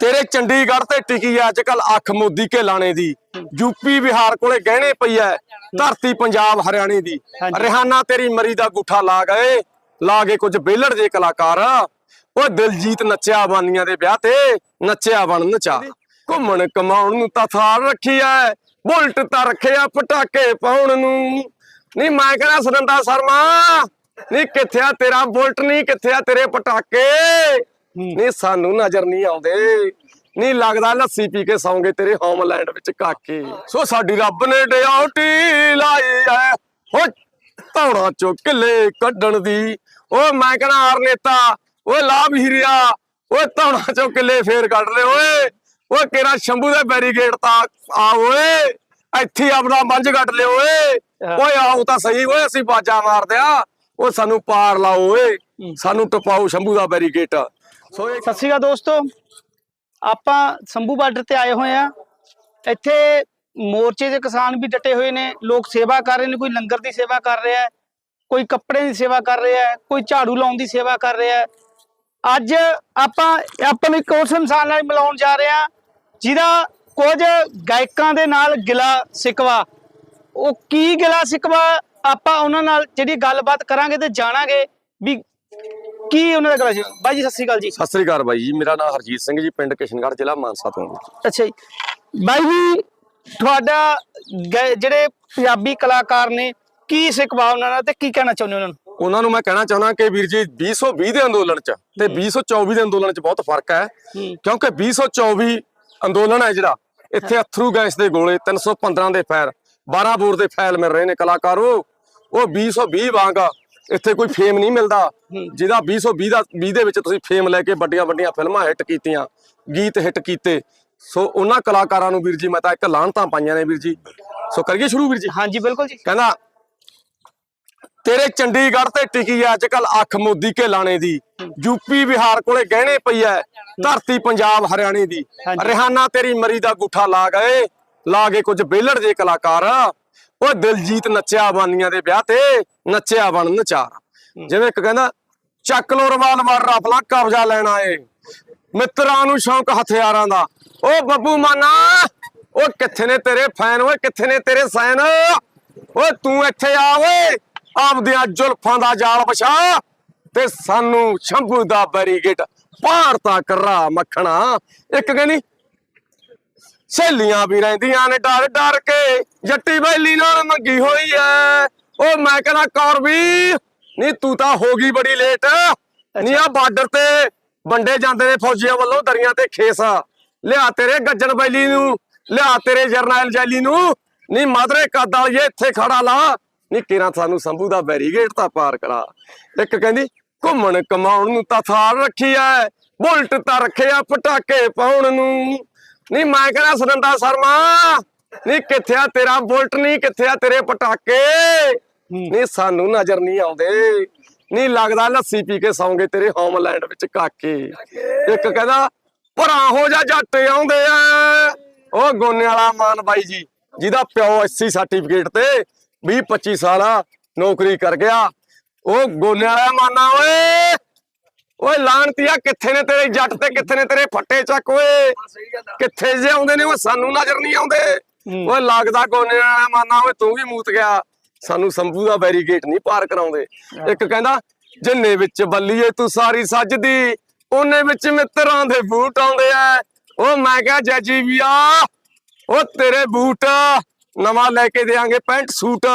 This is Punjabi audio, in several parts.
ਤੇਰੇ ਚੰਡੀਗੜ੍ਹ ਤੇ ਟਿਕੀ ਐ ਅੱਜ ਕੱਲ ਅੱਖ ਮੋਦੀ ਕੇ ਲਾਣੇ ਦੀ। ਯੂਪੀ ਬਿਹਾਰ ਕੋਲੇ ਗਹਿਣੇ ਪਈ ਐ ਧਰਤੀ ਪੰਜਾਬ ਹਰਿਆਣੇ ਦੀ। ਰਿਹਾਨਾ ਤੇਰੀ ਮਰੀ ਦਾ ਗੁੱਠਾ ਲਾ ਗਏ ਲਾ ਗਏ ਕੁਝ ਬੇਲੜ ਜੇ ਕਲਾਕਾਰ। ਉਹ ਦਿਲਜੀਤ ਨੱਚਿਆ ਬਾਨੀਆਂ ਦੇ ਵਿਆਹ ਤੇ ਨੱਚਿਆ ਬਣ ਨਚਾ। ਘੁੰਮਣ ਕਮਾਉਣ ਨੂੰ ਤਾਂ ਥਾਰ ਰੱਖੀ ਐ ਬੁਲਟ ਤਾਂ ਰੱਖਿਆ ਪਟਾਕੇ ਪਾਉਣ ਨੂੰ। ਨਹੀਂ ਮੈਂ ਕਹਿੰਦਾ ਸੁਨੰਦਾ ਸ਼ਰਮਾ ਨਹੀਂ ਕਿੱਥੇ ਆ ਤੇਰਾ ਬੁਲਟ ਨਹੀਂ ਕਿੱਥੇ ਆ ਤੇਰੇ ਪਟਾਕੇ। ਨਹੀਂ ਸਾਨੂੰ ਨਜ਼ਰ ਨਹੀਂ ਆਉਂਦੇ। ਨਹੀਂ ਲੱਗਦਾ ਲੱਸੀ ਪੀ ਕੇ ਸੌਂਗੇ ਤੇਰੇ ਹੋਮਲੈਂਡ ਵਿੱਚ ਕਾਕੇ। ਸੋ ਸਾਡੀ ਰੱਬ ਨੇ ਡਿਊਟੀ ਲਾਈ ਐ। ਹੋ ਧੌਣਾ ਚੋਂ ਕਿੱਲੇ ਕੱਢਣ ਦੀ। ਓ ਮੈਂ ਕਹਣਾ ਆਰ ਨੇਤਾ ਓਏ ਲਾਭ ਹੀਰਿਆ ਓਏ ਧੌਣਾ ਚੋਂ ਕਿੱਲੇ ਫੇਰ ਕੱਢ ਲੈ ਓਏ। ਓਏ ਕਿਹੜਾ ਸ਼ੰਭੂ ਦੇ ਬੈਰੀਗੇਡ ਤਾਂ ਆ ਓਏ। ਇੱਥੇ ਆਪਣਾ ਮੰਝ ਕੱਢ ਲਿਓ ਓਏ। ਓਏ ਆਓ ਤਾਂ ਸਹੀ ਓਏ ਅਸੀਂ ਬਾਜਾ ਮਾਰਦੇ ਆ। ਓ ਸਾਨੂੰ ਪਾਰ ਲਾਓ ਓਏ। ਸਾਨੂੰ ਟਪਾਓ ਸ਼ੰਭੂ ਦਾ ਬੈਰੀਗੇਟ ਸੋ ਇਹ ਸਤਿ ਸ਼੍ਰੀ ਅਕਾਲ ਦੋਸਤੋ। ਆਪਾਂ ਸੰਭੂ ਬਾਰਡਰ ਤੇ ਆਏ ਹੋਏ ਆ। ਇੱਥੇ ਮੋਰਚੇ ਦੇ ਕਿਸਾਨ ਵੀ ਡਟੇ ਹੋਏ ਨੇ। ਲੋਕ ਸੇਵਾ ਕਰ ਰਹੇ ਨੇ। ਕੋਈ ਲੰਗਰ ਦੀ ਸੇਵਾ ਕਰ ਰਿਹਾ ਹੈ। ਕੋਈ ਕੱਪੜੇ ਦੀ ਸੇਵਾ ਕਰ ਰਿਹਾ ਹੈ। ਕੋਈ ਝਾੜੂ ਲਾਉਣ ਦੀ ਸੇਵਾ ਕਰ ਰਿਹਾ ਹੈ। ਅੱਜ ਆਪਾਂ ਆਪਾਂ ਨੂੰ ਇੱਕ ਉਸ ਇਨਸਾਨ ਨਾਲ ਮਿਲਾਉਣ ਜਾ ਰਹੇ ਆ ਜਿਹਦਾ ਕੁਝ ਗਾਇਕਾਂ ਦੇ ਨਾਲ ਗਿਲਾ ਸਿਕਵਾ। ਉਹ ਕੀ ਗਿਲਾ ਸਿਕਵਾ? ਆਪਾਂ ਉਹਨਾਂ ਨਾਲ ਜਿਹੜੀ ਗੱਲਬਾਤ ਕਰਾਂਗੇ ਤੇ ਜਾਣਾਂਗੇ ਵੀ ਕੀ ਉਹਨਾਂ ਦਾ ਗਿਲਾ ਸੀ। ਬਾਈ ਜੀ ਸਤਿ ਸ਼੍ਰੀ ਅਕਾਲ ਜੀ। ਸਤਿ ਸ੍ਰੀ ਅਕਾਲ ਬਾਈ ਜੀ ਮੇਰਾ ਨਾਮ ਹਰਜੀਤ ਸਿੰਘ ਜੀ ਪਿੰਡ ਕਿਸ਼ਨਗੜ੍ਹ ਜ਼ਿਲ੍ਹਾ ਮਾਨਸਾ ਤੋਂ। ਅੱਛਾ ਜੀ। ਬਾਈ ਜੀ ਤੁਹਾਡਾ ਜਿਹੜੇ ਪੰਜਾਬੀ ਕਲਾਕਾਰ ਨੇ ਕੀ ਸਿਖਵਾ ਉਹਨਾਂ ਨਾਲ ਤੇ ਕੀ ਕਹਿਣਾ ਚਾਹੁੰਦੇ ਉਹਨਾਂ ਨੂੰ? ਉਹਨਾਂ ਨੂੰ ਮੈਂ ਕਹਿਣਾ ਚਾਹੁੰਦਾ ਕਿ ਵੀਰ ਜੀ 2020 ਦੇ ਅੰਦੋਲਨ 'ਚ ਤੇ 2024 ਦੇ ਅੰਦੋਲਨ 'ਚ ਬਹੁਤ ਫ਼ਰਕ ਹੈ। ਹੂੰ। ਕਿਉਂਕਿ 2024 ਅੰਦੋਲਨ ਹੈ ਜਿਹੜਾ ਇੱਥੇ ਅਥਰੂ ਗੈਸ ਦੇ ਗੋਲੇ 315 ਦੇ ਫਾਇਰ 12 ਬੋਰ ਦੇ ਫਾਇਲ ਮਿਲ ਰਹੇ ਨੇ ਕਲਾਕਾਰੋ। ਉਹ 2020 ਵਾਂਗ ਇੱਥੇ ਕੋਈ ਫੇਮ ਨਹੀਂ ਮਿਲਦਾ। ਜਿਹਦਾ 2020 ਦਾ 20 ਦੇ ਵਿੱਚ ਤੁਸੀਂ ਫੇਮ ਲੈ ਕੇ ਵੱਡੀਆਂ ਵੱਡੀਆਂ ਫਿਲਮਾਂ ਹਿੱਟ ਕੀਤੀਆਂ ਗੀਤ ਹਿੱਟ ਕੀਤੇ। ਸੋ ਉਹਨਾਂ ਕਲਾਕਾਰਾਂ ਨੂੰ ਵੀਰ ਜੀ ਮੈਂ ਤਾਂ ਇੱਕ ਲਾਹਨਤਾਂ ਪਾਈਆਂ ਨੇ ਵੀਰ ਜੀ। ਸੋ ਕਰੀਏ ਸ਼ੁਰੂ ਵੀਰ ਜੀ? ਹਾਂਜੀ ਬਿਲਕੁਲ ਜੀ। ਕਹਿੰਦਾ ਤੇਰੇ ਚੰਡੀਗੜ੍ਹ ਤੇ ਟਿਕੀ ਐ ਅੱਜ ਕੱਲ ਅੱਖ ਮੋਦੀ ਕੇ ਲਾਣੇ ਦੀ। ਯੂਪੀ ਬਿਹਾਰ ਕੋਲੇ ਗਹਿਣੇ ਪਈ ਐ ਧਰਤੀ ਪੰਜਾਬ ਹਰਿਆਣੇ ਦੀ। ਰਿਹਾਨਾ ਤੇਰੀ ਮਰੀ ਦਾ ਗੁੱਠਾ ਲਾ ਗਏ। ਲਾ ਗਏ ਕੁਝ ਬੇਲੜ ਜੇ ਕਲਾਕਾਰ। ਉਹ ਦਿਲਜੀਤ ਨੱਚਿਆ ਬਾਨੀਆਂ ਦੇ ਵਿਆਹ ਤੇ ਨੱਚਿਆ ਬਣ ਨਚਾਰ। ਜਿਵੇਂ ਇੱਕ ਕਹਿੰਦਾ ਚੱਕ ਲੋ ਰਵਾਲਵਰ ਰਫਲਾ ਕਬਜ਼ਾ ਲੈਣਾ ਏ ਮਿੱਤਰਾਂ ਨੂੰ ਸ਼ੌਂਕ ਹਥਿਆਰਾਂ ਦਾ। ਓ ਬੱਬੂ ਮਾਨਾ ਓ ਕਿੱਥੇ ਨੇ ਤੇਰੇ ਫੈਨ ਓਏ ਕਿੱਥੇ ਨੇ ਤੇਰੇ ਸੈਨ? ਓਏ ਤੂੰ ਇੱਥੇ ਆ ਓਏ। ਆਪਦੀਆਂ ਜ਼ੁਲਫਾਂ ਦਾ ਜਾਲ ਵਿਛਾ ਤੇ ਸਾਨੂੰ ਸ਼ੰਭੂ ਦਾ ਬੈਰੀਗੇਟ ਭਾਰਤਾ ਕਰਾ ਮੱਖਣਾ। ਇੱਕ ਕਹਿੰਦੀ ਸਹੇਲੀਆਂ ਵੀ ਰਹਿੰਦੀਆਂ ਨੇ ਡਰ ਡਰ ਕੇ ਜੱਟੀ ਬੈਲੀ ਨਾਲ ਮੰਗੀ ਹੋਈ ਐ। ਓ ਮੈਂ ਕਹਿੰਦਾ ਕੌਰ ਵੀ ਨਹੀਂ ਤੂੰ ਤਾਂ ਹੋ ਗਈ ਬੜੀ ਲੇਟ ਨਹੀਂ ਆ ਬਾਰਡਰ ਤੇ ਵੰਡੇ ਜਾਂਦੇ ਨੇ ਫੌਜੀਆਂ ਵੱਲੋਂ ਦਰੀਆਂ ਤੇ ਖੇਸ। ਲਿਆ ਤੇਰੇ ਗੱਜਣ ਬੈਲੀ ਨੂੰ ਲਿਆ ਤੇਰੇ ਜਰਨੈਲ ਜੈਲੀ ਨੂੰ। ਨਹੀਂ ਮਾਦਰੇ ਕੱਦ ਵਾਲੀਏ ਇੱਥੇ ਖੜਾ ਲਾ। ਨਹੀਂ ਕਿਰਾਂ ਸਾਨੂੰ ਸੰਭੂ ਦਾ ਬੈਰੀਗੇਟ ਤਾਂ ਪਾਰ ਕਰਾ। ਇੱਕ ਕਹਿੰਦੀ ਘੁੰਮਣ ਕਮਾਉਣ ਨੂੰ ਤਾਂ ਥਾਰ ਰੱਖੀ ਐ। ਬੁਲਟ ਤਾਂ ਰੱਖਿਆ ਪਟਾਕੇ ਪਾਉਣ ਨੂੰ। ਨਹੀਂ ਮੈਂ ਕਹਿੰਦਾ ਸੁਨੰਦਾ ਸ਼ਰਮਾ? ਨਹੀਂ ਕਿੱਥੇ ਆ ਤੇਰਾ ਬੁਲਟ? ਨਹੀਂ ਕਿੱਥੇ ਆ ਤੇਰੇ ਪਟਾਕੇ? ਨਹੀਂ ਸਾਨੂੰ ਨਜ਼ਰ ਨਹੀਂ ਆਉਂਦੇ। ਨਹੀਂ ਲੱਗਦਾ ਲੱਸੀ ਪੀ ਕੇ ਸੌਂਗੇ ਤੇਰੇ ਹੋਮਲੈਂਡ ਵਿੱਚ ਕਾਕੇ। ਇੱਕ ਕਹਿੰਦਾ ਭਰਾ ਹੋ ਜਾ ਜੱਟ ਆਉਂਦੇ ਆ। ਉਹ ਗੋਨੇ ਵਾਲਾ ਮਾਨ ਬਾਈ ਜੀ ਜਿਹਦਾ ਪਿਓ ਐਸਸੀ ਸਰਟੀਫਿਕੇਟ ਤੇ 20 25 ਸਾਲ ਨੌਕਰੀ ਕਰ ਗਿਆ। ਉਹ ਗੋਨੇ ਵਾਲਾ ਮਾਨਾ ਓਏ! ਓਏ ਲਾਣਤੀਆ ਕਿੱਥੇ ਨੇ ਤੇਰੇ ਜੱਟ ਤੇ ਕਿੱਥੇ ਨੇ ਤੇਰੇ ਫੱਟੇ ਚੱਕ ਓਏ? ਕਿੱਥੇ ਜੇ ਆਉਂਦੇ ਨੇ ਉਹ ਸਾਨੂੰ ਨਜ਼ਰ ਨਹੀਂ ਆਉਂਦੇ। ਓਏ ਲੱਗਦਾ ਕੋਨੇ ਵਾਲਾ ਮਾਨਾ ਓਏ ਤੂੰ ਵੀ ਮੂਤ ਗਿਆ। ਸਾਨੂੰ ਸੰਭੂ ਦਾ ਬੈਰੀਗੇਟ ਨਹੀਂ ਪਾਰ ਕਰਾਉਂਦੇ। ਇੱਕ ਕਹਿੰਦਾ ਜਿੰਨੇ ਵਿੱਚ ਬੱਲੀਏ ਤੂੰ ਸਾਰੀ ਸੱਜਦੀ। ਉਹਨੇ ਵਿੱਚ ਮਿੱਤਰਾਂ ਦੇ ਬੂਟ ਆਉਂਦੇ ਆ। ਉਹ ਮੈਂ ਕਿਹਾ ਜੈਜੀ ਵੀ ਆ। ਉਹ ਤੇਰੇ ਬੂਟ ਨਵਾਂ ਲੈ ਕੇ ਦੇਾਂਗੇ ਪੈਂਟ ਸੂਟ।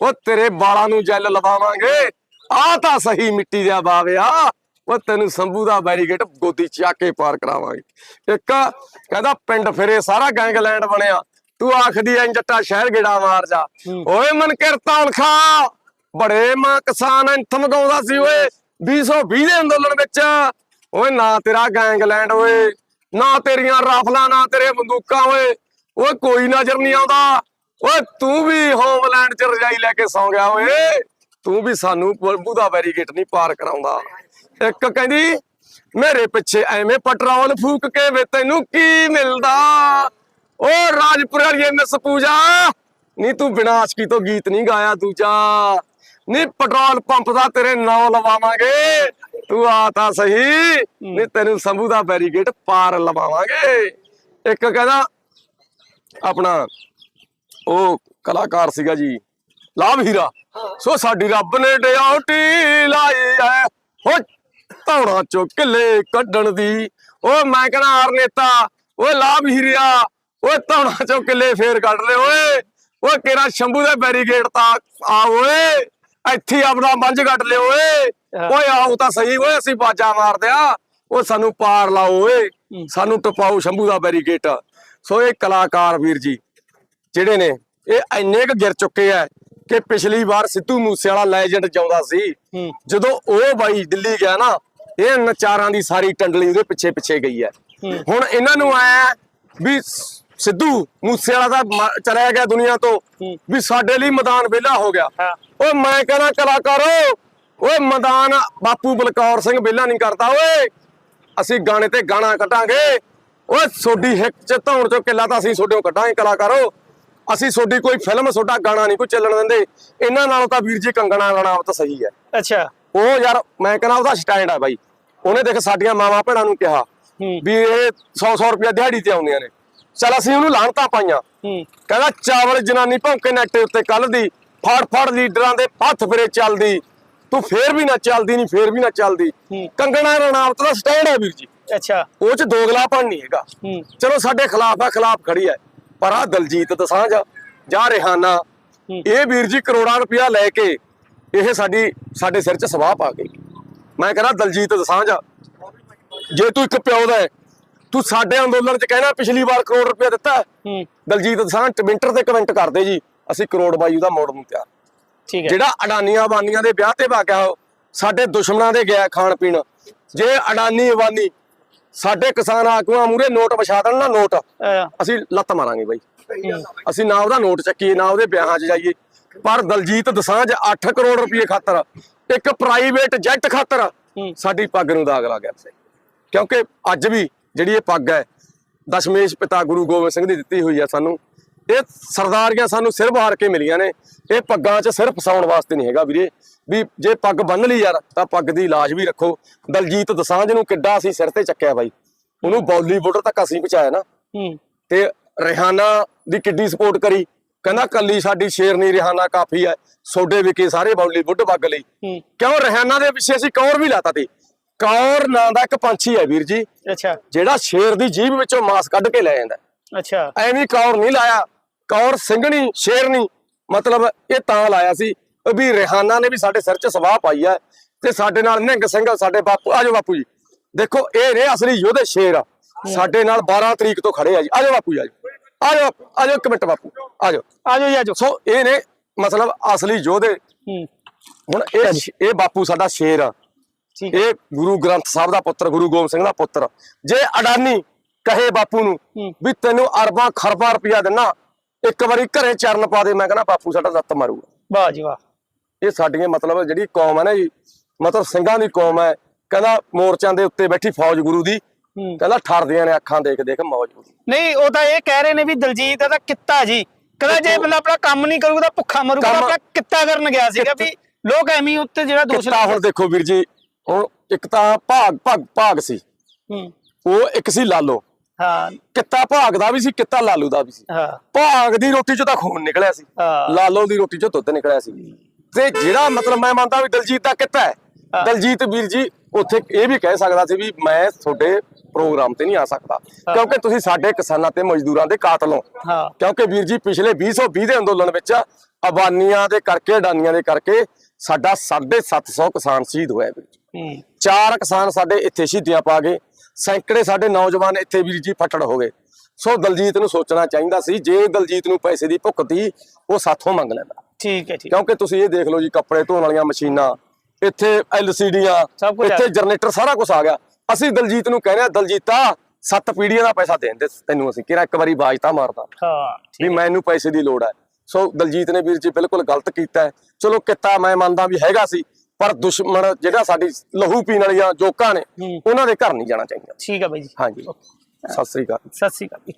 ਉਹ ਤੇਰੇ ਵਾਲਾਂ ਨੂੰ ਜੈਲ ਲਵਾਵਾਂਗੇ। ਆ ਤਾਂ ਸਹੀ ਮਿੱਟੀ ਦਾ ਬਾਵਿਆ ਉਹ ਤੈਨੂੰ ਸੰਭੂ ਦਾ ਬੈਰੀਗੇਟ ਗੋਦੀ ਚੱਕ ਕੇ ਪਾਰ ਕਰਾਵਾਂਗੇ। ਇੱਕ ਕਹਿੰਦਾ ਪਿੰਡ ਫਿਰੇ ਸਾਰਾ ਗੈਂਗਲੈਂਡ ਬਣਿਆ। ਤੂੰ ਆਖਦੀ ਐ ਜੱਟਾ ਸ਼ਹਿਰ ਗੇੜਾ ਮਾਰ ਜਾ। ਓਏ ਮਨ ਕਰਤਾ ਉਲਖਾ ਬੜੇ ਮਾਂ ਕਿਸਾਨ ਐਂਥਮ ਗਾਉਂਦਾ ਸੀ ਓਏ। 220 ਦੇ ਅੰਦੋਲਨ ਵਿੱਚ। ਓਏ ਨਾ ਤੇਰਾ ਗੈਂਗਲੈਂਡ ਓਏ ਨਾ ਤੇਰੀਆਂ ਰਾਫਲਾਂ ਨਾ ਤੇਰੇ ਬੰਦੂਕਾਂ ਓਏ। ਓਏ ਕੋਈ ਨਜ਼ਰ ਨਹੀਂ ਆਉਂਦਾ। ਓਏ ਤੂੰ ਵੀ ਹੋਮਲੈਂਡ ਚ ਰਜਾਈ ਲੈ ਕੇ ਸੌਂ ਗਿਆ ਓਏ। ਤੂੰ ਵੀ ਸਾਨੂੰ ਬੁਲਬੂ ਦਾ ਬੈਰੀਗੇਟ ਨਹੀਂ ਪਾਰ ਕਰਾਉਂਦਾ। ਇੱਕ ਕਹਿੰਦੀ ਮੇਰੇ ਪਿੱਛੇ ਐਵੇਂ ਪੈਟਰੋਲ ਫੂਕ ਕੇ ਵੇ ਤੈਨੂੰ ਕੀ ਮਿਲਦਾ? ਓ ਰਾਜਪੁਰ ਵਾਲੀਏ ਮਿਸ ਪੂਜਾ ਨਹੀਂ ਤੂੰ ਬਿਨਾਂ ਆਸ਼ਕੀ ਤੋਂ ਗੀਤ ਨਹੀਂ ਗਾਇਆ ਦੂਜਾ। ਨਹੀਂ ਪੈਟਰੋਲ ਪੰਪ ਦਾ ਤੇਰੇ ਨਾਂ ਲਵਾਵਾਂਗੇ ਤੂੰ ਆ ਤਾਂ ਸਹੀ। ਨਹੀਂ ਤੈਨੂੰ ਸੰਭੂ ਦਾ ਬੈਰੀਗੇਟ ਪਾਰ ਲਵਾਵਾਂਗੇ। ਇੱਕ ਕਹਿੰਦਾ ਆਪਣਾ ਉਹ ਕਲਾਕਾਰ ਸੀਗਾ ਜੀ ਲਾਭ ਹੀਰਾ। ਸੋ ਸਾਡੀ ਰੱਬ ਨੇ ਡਿਊਟੀ ਲਾਈ ਐ। ਹੋ ਧੌਣਾ ਚੋਂ ਕਿੱਲੇ ਕੱਢਣ ਦੀ। ਓ ਮੈਂ ਕਹਣਾ ਆਰ ਨੇਤਾ ਓਏ ਲਾਭ ਹੀਰਿਆ। ਓਏ ਧੌਣਾ ਚੋਂ ਕਿੱਲੇ ਫੇਰ ਕੱਢ ਲੈ ਓਏ। ਓਏ ਕਿਹੜਾ ਸ਼ੰਭੂ ਦੇ ਬੈਰੀਗੇਟ ਤਾਂ ਆ ਓਏ। ਇੱਥੇ ਆਪਣਾ ਮੰਝ ਕੱਢ ਲਿਓ ਓਏ। ਓਏ ਆਉ ਤਾਂ ਸਹੀ ਓਏ ਅਸੀਂ ਬਾਜਾ ਮਾਰਦੇ ਆ ਓ ਸਾਨੂੰ ਪਾਰ ਲਾਓ ਓਏ। ਸਾਨੂੰ ਟਪਾਓ ਸ਼ੰਭੂ ਦਾ ਬੈਰੀਗੇਟ ਸੋ ਇਹ ਕਲਾਕਾਰ ਵੀਰ ਜੀ ਜਿਹੜੇ ਨੇ ਇਹ ਇੰਨੇ ਕੁ ਗਿਰ ਚੁੱਕੇ ਆ ਕਿ ਪਿਛਲੀ ਵਾਰ ਸਿੱਧੂ ਮੂਸੇ ਵਾਲਾ ਲੈਜੈਂਡ ਜਾਉਂਦਾ ਸੀ। ਜਦੋਂ ਉਹ ਬਾਈ ਦਿੱਲੀ ਗਿਆ ਨਾ ਇਹ ਨਚਾਰਾਂ ਦੀ ਸਾਰੀ ਟੰਡਲੀ ਉਹਦੇ ਪਿੱਛੇ ਪਿੱਛੇ ਗਈ ਹੈ। ਹੁਣ ਇਹਨਾਂ ਨੂੰ ਆਇਆ ਵੀ ਸਿੱਧੂ ਮੂਸੇ ਵਾਲਾ ਤਾਂ ਮ- ਚਲਿਆ ਗਿਆ ਦੁਨੀਆ ਤੋਂ। ਵੀ ਸਾਡੇ ਲਈ ਮੈਦਾਨ ਵਿਹਲਾ ਹੋ ਗਿਆ। ਓਏ ਮੈਂ ਕਹਿੰਦਾ ਕਲਾਕਾਰੋ ਓਏ ਮੈਦਾਨ ਬਾਪੂ ਬਲਕੌਰ ਸਿੰਘ ਵਿਹਲਾ ਨਹੀਂ ਕਰਦਾ ਓਏ। ਅਸੀਂ ਗਾਣੇ ਤੇ ਗਾਣਾ ਕੱਢਾਂਗੇ। ਓਏ ਸੋਡੀ ਹਿੱਕ ਚ ਧੌਣ ਚੋਂ ਕਿੱਲਾ ਤਾਂ ਅਸੀਂ ਸੋਡਿਓ ਕੱਢਾਂਗੇ ਕਲਾਕਾਰੋ। ਅਸੀਂ ਸੋਡੀ ਕੋਈ ਫਿਲਮ ਸੋਡਾ ਗਾਣਾ ਨਹੀਂ ਕੋਈ ਚੱਲਣ ਦਿੰਦੇ। ਇਹਨਾਂ ਨਾਲੋਂ ਤਾਂ ਵੀਰ ਜੀ ਕੰਗਣਾ ਰਣਾਵਤ ਸਹੀ ਹੈ। ਅੱਛਾ। ਉਹ ਯਾਰ ਮੈਂ ਕਹਿੰਦਾ ਉਹਦਾ ਸਟੈਂਡ ਆ ਬਾਈ। ਉਹਨੇ ਦੇਖ ਸਾਡੀਆਂ ਮਾਵਾਂ ਭੈਣਾਂ ਨੂੰ ਕਿਹਾ। ਵੀ ਇਹ 100 100 ਰੁਪਇਆ ਦਿਹਾੜੀ ਤੇ ਆਉਂਦੀਆਂ ਨੇ। ਚਲ ਅਸੀਂ ਉਹਨੂੰ ਲਾਹਣਤਾਂ ਪਾਈਆਂ। ਕਹਿੰਦਾ ਚਾਵਲ ਜਨਾਨੀ ਭੌਂਕੇ ਨੈਟ ਉੱਤੇ ਕੱਲ ਦੀ ਫੜ ਫੜ ਲੀਡਰਾਂ ਦੇ ਹੱਥ ਫਿਰੇ ਚੱਲਦੀ। ਤੂੰ ਫੇਰ ਵੀ ਨਾ ਚੱਲਦੀ ਨਹੀਂ ਫੇਰ ਵੀ ਨਾ ਚੱਲਦੀ। ਕੰਗਣਾ ਰਣਾਵਤ ਦਾ ਸਟੈਂਡ ਹੈ ਵੀਰ ਜੀ। ਅੱਛਾ। ਉਹ ਚ ਦੋਗਲਾਪਣ ਨਹੀਂ ਹੈਗਾ। ਚਲੋ ਸਾਡੇ ਖਿਲਾਫ ਆ ਖਿਲਾਫ ਖੜੀ ਹੈ ਪਰ ਆ ਦਲਜੀਤ ਦਸਾਂਝ ਜਾਂ ਰਿਹਾਨਾ। ਇਹ ਵੀਰ ਜੀ ਕਰੋੜਾਂ ਰੁਪਇਆ ਲੈ ਕੇ ਇਹ ਸਾਡੀ ਸਾਡੇ ਸਿਰ 'ਚ ਸਵਾਹ ਪਾ ਗਈ। ਮੈਂ ਕਹਿੰਦਾ ਦਲਜੀਤ ਦਸਾਂਝ ਜੇ ਤੂੰ ਇੱਕ ਪਿਓ ਦਾ ਹੈ, ਤੂੰ ਸਾਡੇ ਅੰਦੋਲਨ 'ਚ ਕਹਿਣਾ ਪਿਛਲੀ ਵਾਰ ਕਰੋੜ ਰੁਪਇਆ ਦਿੱਤਾ ਦਲਜੀਤ ਦਸਾਂਝ ਟਵਿੰਟਰ ਤੇ ਕਮੈਂਟ ਕਰਦੇ ਜੀ ਅਸੀਂ ਕਰੋੜ ਬਾਈ ਉਹਦਾ ਮੋੜ ਨੂੰ ਤਿਆਰ। ਠੀਕ ਹੈ। ਜਿਹੜਾ ਅਡਾਨੀਆਂ ਬਾਨੀਆਂ ਦੇ ਵਿਆਹ ਤੇ ਵਾਕਿਆ ਸਾਡੇ ਦੁਸ਼ਮਣਾਂ ਦੇ ਗਿਆ ਖਾਣ ਪੀਣ। ਜੇ ਅਡਾਨੀ ਅਵਾਨੀ ਸਾਡੇ ਕਿਸਾਨ ਆਗੂਆਂ ਮੂਰੇ ਨੋਟ ਵਿਛਾ ਦੇਣ ਨਾ ਨੋਟ ਅਸੀਂ ਲੱਤ ਮਾਰਾਂਗੇ ਬਾਈ। ਅਸੀਂ ਨਾ ਉਹਦਾ ਨੋਟ ਚੱਕੀਏ ਨਾ ਉਹਦੇ ਵਿਆਹਾਂ 'ਚ ਜਾਈਏ। ਪਰ ਦਲਜੀਤ ਦਸਾਂਝ 8 ਕਰੋੜ ਰੁਪਏ ਖਾਤਰ ਇੱਕ ਪ੍ਰਾਈਵੇਟ ਜੈਟ ਖਾਤਰ। ਸਾਡੀ ਪੱਗ ਨੂੰ ਦਾਗ ਲਾ ਗਿਆ ਸੀ। ਕਿਉਂਕਿ ਅੱਜ ਵੀ ਜਿਹੜੀ ਇਹ ਪੱਗ ਹੈ ਦਸ਼ਮੇਸ਼ ਪਿਤਾ ਗੁਰੂ ਗੋਬਿੰਦ ਸਿੰਘ ਦੀ ਦਿੱਤੀ ਹੋਈ ਹੈ ਸਾਨੂੰ। ਇਹ ਸਰਦਾਰੀਆਂ ਸਾਨੂੰ ਸਿਰ ਬਾਹਰ ਕੇ ਮਿਲੀਆਂ ਨੇ। ਇਹ ਪੱਗਾਂ 'ਚ ਸਿਰ ਫਸਾਉਣ ਵਾਸਤੇ ਨਹੀਂ ਹੈਗਾ ਵੀਰੇ। ਵੀ ਜੇ ਪੱਗ ਬੰਨ ਲਈ ਯਾਰ ਤਾਂ ਪੱਗ ਦੀ ਲਾਜ ਵੀ ਰੱਖੋ। ਦਲਜੀਤ ਦਸਾਂਝ ਨੂੰ ਕਿੱਡਾ ਅਸੀਂ ਸਿਰ ਤੇ ਚੱਕਿਆ ਬਾਈ। ਉਹਨੂੰ ਬਾਲੀਵੁੱਡ ਤੱਕ ਅਸੀਂ ਪਹੁੰਚਾਇਆ ਨਾ। ਤੇ ਰਿਹਾਨਾ ਦੀ ਕਿੱਡੀ ਸਪੋਰਟ ਕਰੀ। ਕਹਿੰਦਾ ਕੱਲੀ ਸਾਡੀ ਸ਼ੇਰਨੀ ਰਿਹਾਨਾ ਕਾਫੀ ਹੈ ਸੋਡੇ ਵਿਕੇ ਸਾਰੇ ਬਾਲੀਵੁੱਡ ਵੱਗ ਲਈ। ਕਿਉਂ ਰਿਹਾਨਾ ਦੇ ਪਿੱਛੇ ਅਸੀਂ ਕੌਰ ਵੀ ਲਾਤਾ ਤੇ ਕੌਰ ਨਾਂ ਦਾ ਇੱਕ ਪੰਛੀ ਹੈ ਵੀਰ ਜੀ ਅੱਛਾ। ਜਿਹੜਾ ਸ਼ੇਰ ਦੀ ਜੀਭ ਵਿੱਚੋਂ ਮਾਸ ਕੱਢ ਕੇ ਲੈ ਜਾਂਦਾ। ਅੱਛਾ। ਐਵੇਂ ਕੌਰ ਨਹੀਂ ਲਾਇਆ ਕੌਰ ਸਿੰਘਣੀ ਸ਼ੇਰਨੀ ਮਤਲਬ ਇਹ ਤਾਂ ਲਾਇਆ ਸੀ ਵੀ ਰਿਹਾਨਾ ਨੇ ਵੀ ਸਾਡੇ ਸਿਰ 'ਚ ਸਵਾਹ ਪਾਈ ਹੈ ਤੇ ਸਾਡੇ ਨਾਲ ਨਿਹੰਗ ਸਿੰਘ ਸਾਡੇ ਬਾਪੂ ਆਜੋ ਬਾਪੂ ਜੀ। ਦੇਖੋ ਇਹ ਨੇ ਅਸਲੀ ਯੋਧੇ ਸ਼ੇਰ ਸਾਡੇ ਨਾਲ 12 ਤਰੀਕ ਤੋਂ ਖੜੇ ਆ ਜੀ। ਆਜੋ ਬਾਪੂ ਜੀ ਆਜੋ ਆਜੋ ਆਜੋ ਇੱਕ ਮਿੰਟ ਬਾਪੂ ਆਜੋ। ਆਜੋ ਜੀ ਆਜੋ। ਸੋ ਇਹ ਨੇ ਮਤਲਬ ਅਸਲੀ ਯੋਧੇ ਹੂੰ। ਹੁਣ ਇਹ ਇਹ ਬਾਪੂ ਸਾਡਾ ਸ਼ੇਰ ਆ। ਠੀਕ ਇਹ ਗੁਰੂ ਗ੍ਰੰਥ ਸਾਹਿਬ ਦਾ ਪੁੱਤਰ ਗੁਰੂ ਗੋਬਿੰਦ ਸਿੰਘ ਦਾ ਪੁੱਤਰ ਜੇ ਅਡਾਨੀ ਕਹੇ ਬਾਪੂ ਨੂੰ। ਵੀ ਤੈਨੂੰ ਅਰਬਾਂ ਖਰਬਾਂ ਰੁਪਇਆ ਦੇਣਾ ਇੱਕ ਵਾਰੀ ਘਰੇ ਚਰਨ ਪਾ ਦੇ ਮੈਂ ਕਹਿੰਦਾ ਬਾਪੂ ਸਾਡਾ ਲੱਤ ਮਾਰੂਗਾ। ਵਾਹ ਜੀ ਵਾਹ। ਇਹ ਸਾਡੀਆਂ ਮਤਲਬ ਜਿਹੜੀ ਕੌਮ ਹੈ ਨਾ ਜੀ ਮਤਲਬ ਸਿੰਘਾਂ ਦੀ ਕੌਮ ਹੈ ਕਹਿੰਦਾ ਮੋਰਚਿਆਂ ਦੇ ਉੱਤੇ ਬੈਠੀ ਫੌਜ ਗੁਰੂ ਦੀ ਕਹਿੰਦਾ ਠਰਦੀਆਂ ਨੇ ਅੱਖਾਂ ਦੇਖ ਦੇਖ ਮੌਜ। ਨਹੀਂ ਉਹ ਤਾਂ ਇਹ ਕਹਿ ਰਹੇ ਨੇ ਵੀ ਦਲਜੀਤ ਦਾ ਕਿੱਤਾ ਜੀ। ਕਹਿੰਦਾ ਜੇ ਬੰਦਾ ਆਪਣਾ ਕੰਮ ਨਹੀਂ ਕਰੂਗਾ ਤਾਂ ਭੁੱਖਾ ਮਰੂਗਾ ਆਪਣਾ ਕਿੱਤਾ ਕਰਨ ਗਿਆ ਸੀਗਾ ਵੀ ਲੋਕ ਐਵੇਂ ਉੱਤੇ ਜਿਹੜਾ ਦੋਸ਼ ਹੁਣ ਦੇਖੋ ਵੀਰ ਜੀ ਹੁਣ ਇੱਕ ਤਾਂ ਭਾਗ ਭਾਗ ਭਾਗ ਸੀ। ਹੂੰ। ਉਹ ਇੱਕ ਸੀ ਲਾਲੋ। ਹਾਂ। ਕਿੱਤਾ ਭਾਗ ਦਾ ਵੀ ਸੀ ਕਿੱਤਾ ਲਾਲੂ ਦਾ ਵੀ ਸੀ। ਹਾਂ। ਭਾਗ ਦੀ ਰੋਟੀ ਚੋਂ ਤਾਂ ਖੂਨ ਨਿਕਲਿਆ ਸੀ। ਲਾਲੋ ਦੀ ਰੋਟੀ ਚੋਂ ਦੁੱਧ ਨਿਕਲਿਆ ਸੀ। ਤੇ ਜਿਹੜਾ ਮਤਲਬ ਮੈਂ ਮੰਨਦਾ ਵੀ ਦਲਜੀਤ ਦਾ ਕਿੱਤਾ ਹਾਂ। ਦਲਜੀਤ ਵੀਰ ਜੀ ਉੱਥੇ ਇਹ ਵੀ ਕਹਿ ਸਕਦਾ ਸੀ ਵੀ ਮੈਂ ਤੁਹਾਡੇ ਪ੍ਰੋਗਰਾਮ ਤੇ ਨਹੀਂ ਆ ਸਕਦਾ। ਕਿਉਂਕਿ ਤੁਸੀਂ ਸਾਡੇ ਕਿਸਾਨਾਂ ਤੇ ਮਜ਼ਦੂਰਾਂ ਦੇ ਕਾਤਲ ਹੋ। ਕਿਉਂਕਿ ਵੀਰ ਜੀ ਪਿਛਲੇ 2020 ਦੇ ਅੰਦੋਲਨ ਵਿੱਚ ਅਬਾਨੀਆਂ ਦੇ ਕਰਕੇ ਅਡਾਨੀਆਂ ਦੇ ਕਰਕੇ ਸਾਡਾ 750 ਕਿਸਾਨ ਸ਼ਹੀਦ ਹੋਇਆ ਵੀਰ ਜੀ। ਚਾਰ ਕਿਸਾਨ ਸਾਡੇ ਇੱਥੇ ਸ਼ਹੀਦੀਆਂ ਪਾ ਗਏ। ਸੈਂਕੜੇ ਸਾਡੇ ਨੌਜਵਾਨ ਇੱਥੇ ਵੀਰ ਜੀ ਫੱਟੜ ਹੋ ਗਏ। ਸੋ ਦਲਜੀਤ ਨੂੰ ਸੋਚਣਾ ਚਾਹੀਦਾ ਸੀ ਜੇ ਦਲਜੀਤ ਨੂੰ ਪੈਸੇ ਦੀ ਭੁੱਖ ਤੀ ਉਹ ਸਾਥੋਂ ਮੰਗ ਲੈਂਦਾ। ਠੀਕ ਹੈ ਠੀਕ। ਕਿਉਂਕਿ ਤੁਸੀਂ ਇਹ ਦੇਖ ਲਓ ਜੀ ਕੱਪੜੇ ਧੋਣ ਵਾਲੀਆਂ ਮਸ਼ੀਨਾਂ ਇੱਥੇ ਐਲਸੀਡੀਆਂ ਇੱਥੇ ਜਨਰੇਟਰ ਸਾਰਾ ਕੁਝ ਆ ਗਿਆ। ਅਸੀਂ ਦਲਜੀਤ ਨੂੰ ਕਹਿੰਦੇ ਆ ਦਲਜੀਤਾ ਸੱਤ ਪੀੜੀਆਂ ਦਾ ਪੈਸਾ ਦੇਣ ਦੇ ਤੈਨੂੰ ਅਸੀਂ ਕਿਹਾ ਇੱਕ ਵਾਰੀ ਬਾਜ ਤਾਂ ਮਾਰਦਾ। ਹਾਂ ਵੀ ਮੈਨੂੰ ਪੈਸੇ ਦੀ ਲੋੜ ਹੈ। ਸੋ ਦਲਜੀਤ ਨੇ ਵੀਰ ਜੀ ਬਿਲਕੁਲ ਗਲਤ ਕੀਤਾ। ਚਲੋ ਕਿੱਤਾ ਮੈਂ ਮੰਨਦਾ ਵੀ ਹੈਗਾ ਸੀ ਪਰ ਦੁਸ਼ਮਣ ਜਿਹੜਾ ਸਾਡੀ ਲਹੂ ਪੀਣ ਵਾਲੀਆਂ ਜੋਕਾਂ ਨੇ। ਉਹਨਾਂ ਦੇ ਘਰ ਨਹੀਂ ਜਾਣਾ ਚਾਹੀਦਾ। ਠੀਕ ਹੈ ਬਾਈ ਜੀ। ਹਾਂਜੀ। ਸਤਿ ਸ੍ਰੀ ਅਕਾਲ। ਸਤਿ ਸ੍ਰੀ ਅਕਾਲ।